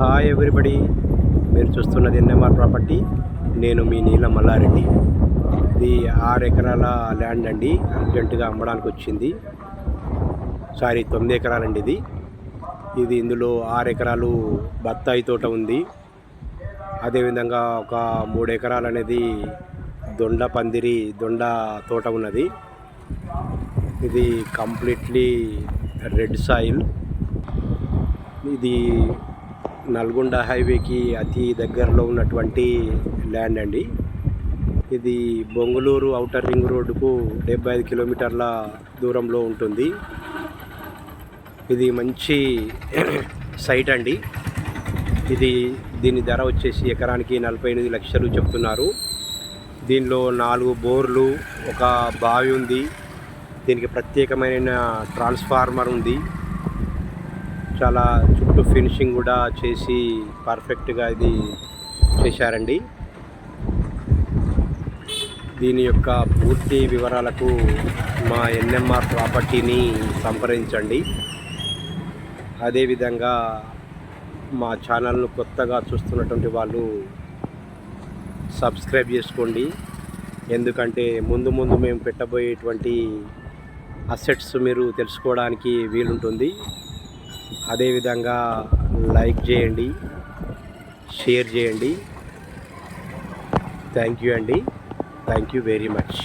Hi everybody మీరు చూస్తున్నది NMR property నేను మీ నీలం మల్లారెడ్డి. ఇది ఆరు ఎకరాల ల్యాండ్ అండి. అర్జెంటుగా అమ్మడానికి వచ్చింది. సారీ తొమ్మిది ఎకరాలండి ఇది. ఇది ఇందులో ఆరు ఎకరాలు బత్తాయి తోట ఉంది. అదేవిధంగా ఒక మూడు ఎకరాలు అనేది దొండ పందిరి దొండ తోట ఉన్నది. ఇది కంప్లీట్లీ రెడ్ సాయిల్ ఇది నల్గొండ హైవేకి అతి దగ్గరలో ఉన్నటువంటి ల్యాండ్ అండి. ఇది బొంగళూరు ఔటర్ రింగ్ రోడ్డుకు డెబ్బై ఐదు కిలోమీటర్ల దూరంలో ఉంటుంది. ఇది మంచి సైట్ అండి. ఇది దీని ధర వచ్చేసి ఎకరానికి నలభై ఎనిమిది లక్షలు చెప్తున్నారు. దీనిలో నాలుగు బోర్లు ఒక బావి ఉంది. దీనికి ప్రత్యేకమైన ట్రాన్స్ఫార్మర్ ఉంది. చాలా చుట్టూ ఫినిషింగ్ కూడా చేసి పర్ఫెక్ట్గా ఇది చేశారండి. దీని యొక్క పూర్తి వివరాలకు మా ఎన్ఎంఆర్ ప్రాపర్టీని సంప్రదించండి. అదేవిధంగా మా ఛానల్ను కొత్తగా చూస్తున్నటువంటి వాళ్ళు సబ్స్క్రైబ్ చేసుకోండి. ఎందుకంటే ముందు ముందు మేము పెట్టబోయేటువంటి అసెట్స్ మీరు తెలుసుకోవడానికి వీలుంటుంది. అదేవిధంగా లైక్ చేయండి షేర్ చేయండి. థ్యాంక్ యూ అండి. Thank you very much